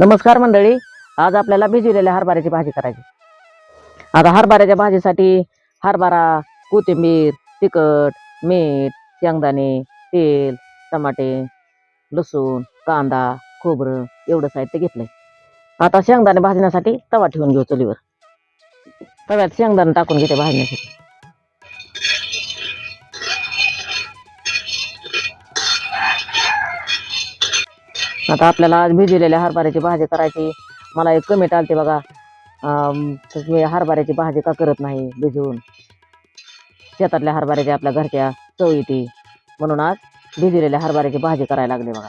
नमस्कार मंडळी. आज आपल्याला भिजवलेल्या हरभऱ्याची भाजी करायची. आता हरभऱ्याच्या भाजीसाठी हरभरा कोथिंबीर तिखट मीठ शेंगदाणे तेल टमाटे लसूण कांदा खोबरं एवढं साहित्य घेतलंय. आता शेंगदाणे भाजण्यासाठी तवा ठेवून घेऊ चुलीवर. तव्यात शेंगदाणे टाकून घेते भाजण्यासाठी. आता आपल्याला आज भिजवलेल्या हरभऱ्याची भाजी करायची. मला एक कमी टालते बघा. मी हरभऱ्याची भाजी का करत नाही भिजवून? शेतातल्या हरभऱ्याच्या आपल्या घरच्या चव येते. म्हणून आज भिजवलेल्या हरभऱ्याची भाजी करायला लागली बघा.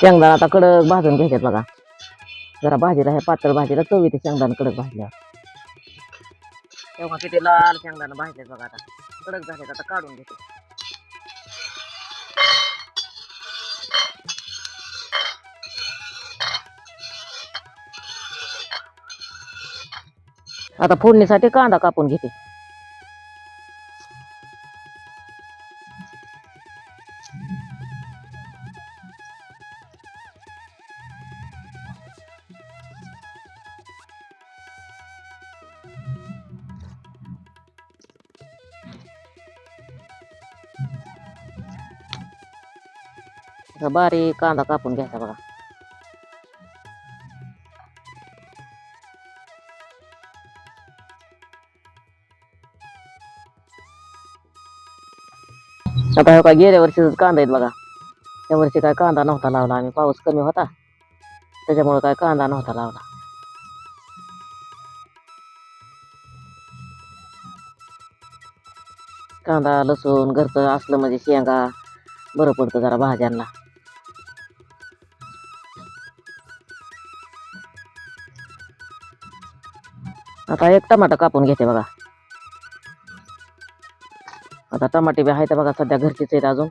शेंगदाण आता कडक भाजून घ्यायच्यात बघा. जरा भाजीला हे पातळ भाजीला चव येते शेंगदाण कडक भाजल्यावर. तेव्हा किती लाल शेंगदाणा भाजल्यात बघा आता. कडक झाले आता काढून घेते. आता फोडणीसाठी कांदा कापून घेते. असा बारीक कांदा कापून घ्यायचा बघा. आता हो काय गेल्या वर्षीच कांदा आहेत बघा. त्या वर्षी काय कांदा नव्हता लावला आम्ही पाऊस कमी होता. त्याच्यामुळे काय कांदा नव्हता लावला. कांदा लसूण घरचं असलं म्हणजे शेंगा बरं पडतं जरा भाज्यांना. आता एक टमाटा कापून घेते बघा. आता टमाटे बी आहेत बघा सध्या घरचीच आहेत अजून.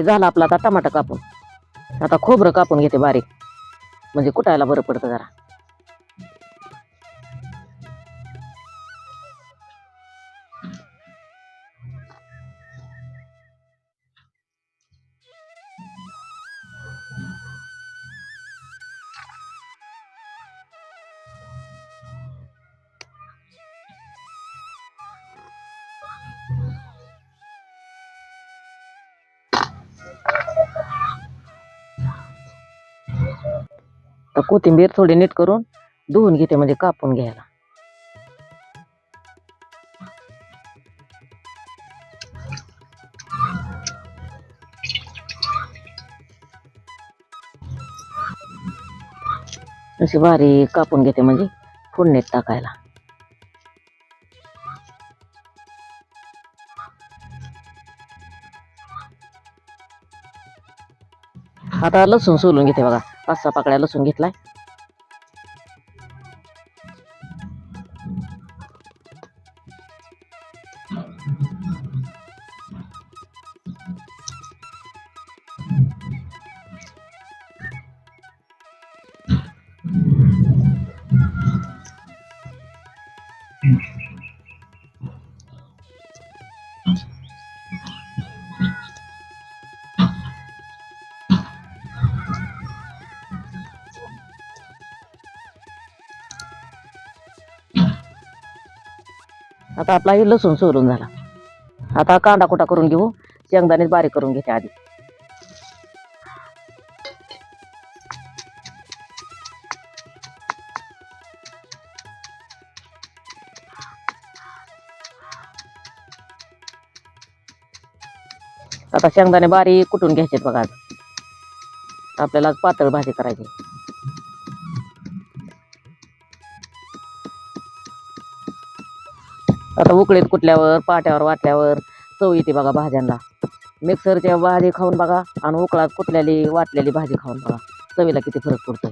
हे झालं आपला आता टमाटा कापून. आता खोबरं कापून घेते बारीक. म्हणजे कुटायला बरं पडतं जरा. कोथिंबीर थोडी नीट करून धुवून घेते म्हणजे कापून घ्यायला. अशी बारीक कापून घेते म्हणजे फोडणीत टाकायला. आता लसूण सोलून घेते बघा. पाच सहा पाकळ्या लसूण घेतलाय. आता आपला हे लसूण सोलून झाला. आता कांदा कुटा करून घेऊ? शेंगदाणे बारीक करून घेते आधी. आता शेंगदाणे बारीक कुटून घ्यायचे बघा आज आपल्याला पातळ भाजी करायची. आता उकळीत कुठल्यावर पाट्यावर वाटल्यावर चव येते बघा भाज्यांना. मिक्सरच्या भाजी खाऊन बघा आणि उकळात कुठल्याली वाटलेली भाजी खाऊन बघा. चवीला किती फरक पडतोय.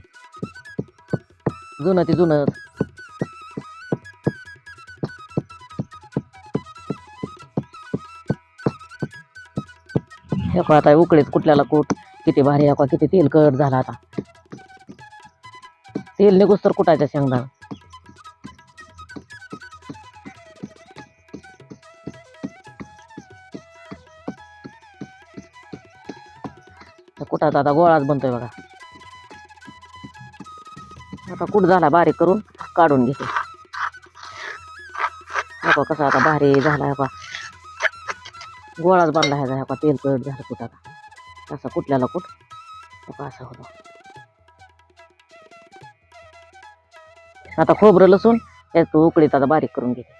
जुनं ते जुनं. हे आता उकळीत कुठल्याला कूट किती भारी आहे किती किती तेलकट झाला आता. तेल निघूस तर कुटायच्या शेंगदाणा. कुठं आता? गोळाच बनतोय बघा. आता कुठ झाला बारीक करून काढून घेते. नको कसा आता भारी झाला बा. गोळाच बांधला ह्याचा ह्या कळत झालं कुठ आता? असा कुठल्याला कुठ? असं असा होता. आता खोबरं लसूण यात उकडीत आता बारीक करून घेते.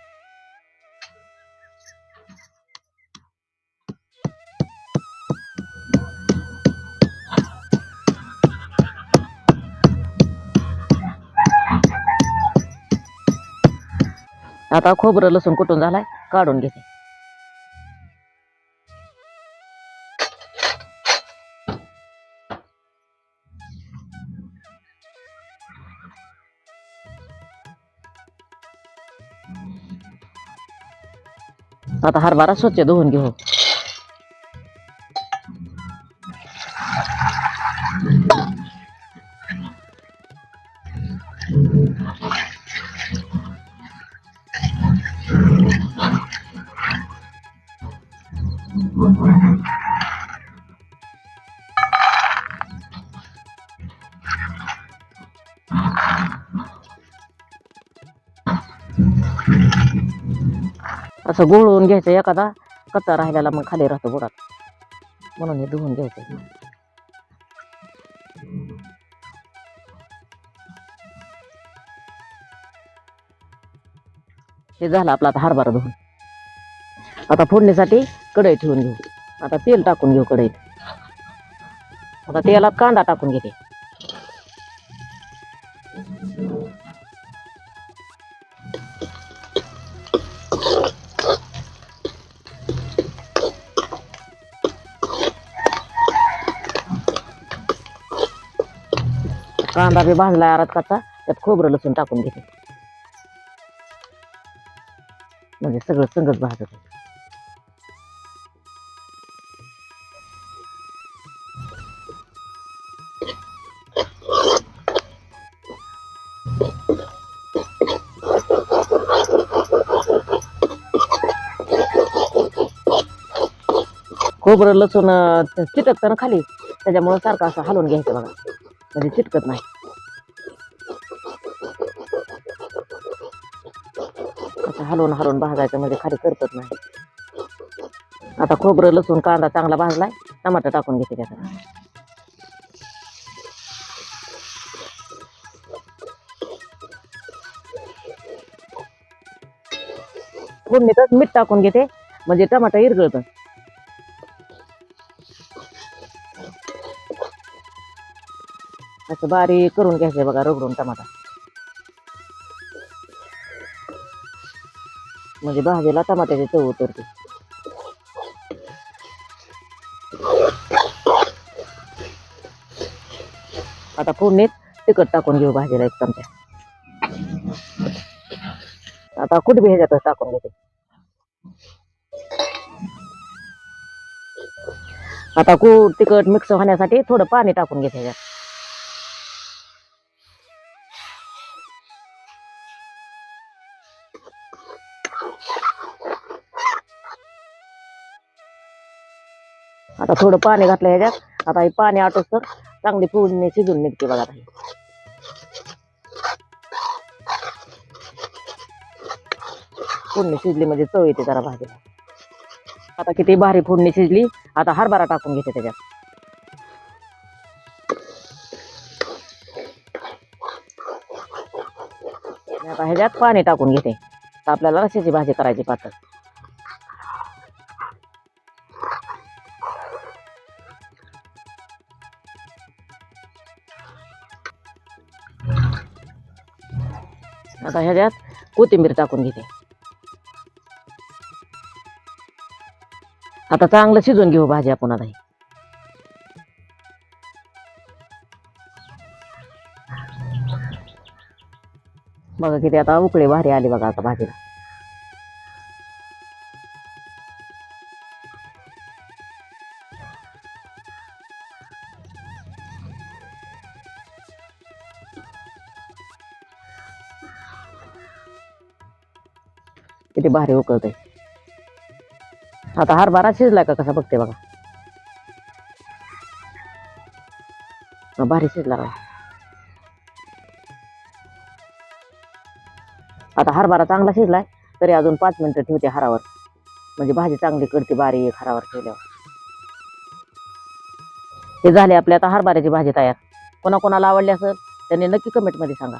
आता खोबरं लसूण कुठून झालाय? काढून घेते. आता हरभरा स्वच्छ धुवून घेऊ. असं गोळून घ्यायचं एखादा कच्चा राहिलेला मग खाली राहतो बुडात. म्हणून हे धुवून घ्यायचं. हे झालं आपला आता हरभरा धुवून. आता फोडणीसाठी कढई ठेवून घेऊ. आता तेल टाकून घेऊ कढईत. आता तेलात कांदा टाकून घेते. कांदा बी भाजला आरात कच्चा त्यात खोबरं लसूण टाकून घेते. म्हणजे सगळं संगत भाजत खोबरं लसूण चिटकतं ना खाली त्याच्यामुळं सारखं असं हलवून घ्यायचं बघा. म्हणजे चिटकत नाही. असं हलवून हलवून भाजायचं म्हणजे खाली करतच नाही. आता खोबरं लसूण कांदा चांगला भाजलाय टमाटर टाकून घेते त्याचा फोडणीतच मीठ टाकून घेते म्हणजे टमाटर इरगळतं असं बारीक करून घ्यायचंय बघा रगडून टमाटा. म्हणजे भाजीला टमाट्याची चव उतरते. आता फोडणीत तिखट टाकून घेऊ भाजीला एक चमचा. आता कुठबी ह्याच्यातच टाकून घेते. आता कूट तिखट मिक्स होण्यासाठी थोडं पाणी टाकून घेते ह्याच्यात. आता थोडं पाणी घातलं ह्याच्यात. आता हे पाणी आटोस तर चांगली फोडणी शिजून निघते बघा आता फोडणी शिजली म्हणजे चव येते जरा भाजीला. आता किती भारी फोडणी शिजली आता हरभरा टाकून घेते त्याच्यात. आता ह्याच्यात पाणी टाकून घेते. तर आपल्याला रस्याची भाजी करायची पातळ. आता ह्याच्यात कोथिंबीर टाकून घेते. आता चांगलं शिजून घेऊ भाजी आपण आता बघा किती आता उकळे भारी आले बघा आता भाजीला किती भारी उकळतंय आता हरभरा शिजलाय का कसा बघते बघा हा, भारी शिजला बघा आता हरभरा चांगला शिजलाय तरी अजून पाच मिनिटं ठेवते हारावर. म्हणजे भाजी चांगली कडते बारीक हारावर ठेवल्यावर हे झाले आपल्या आता हरभऱ्याची भाजी तयार. कोणा कोणाला आवडली असेल त्यांनी नक्की कमेंटमध्ये सांगा.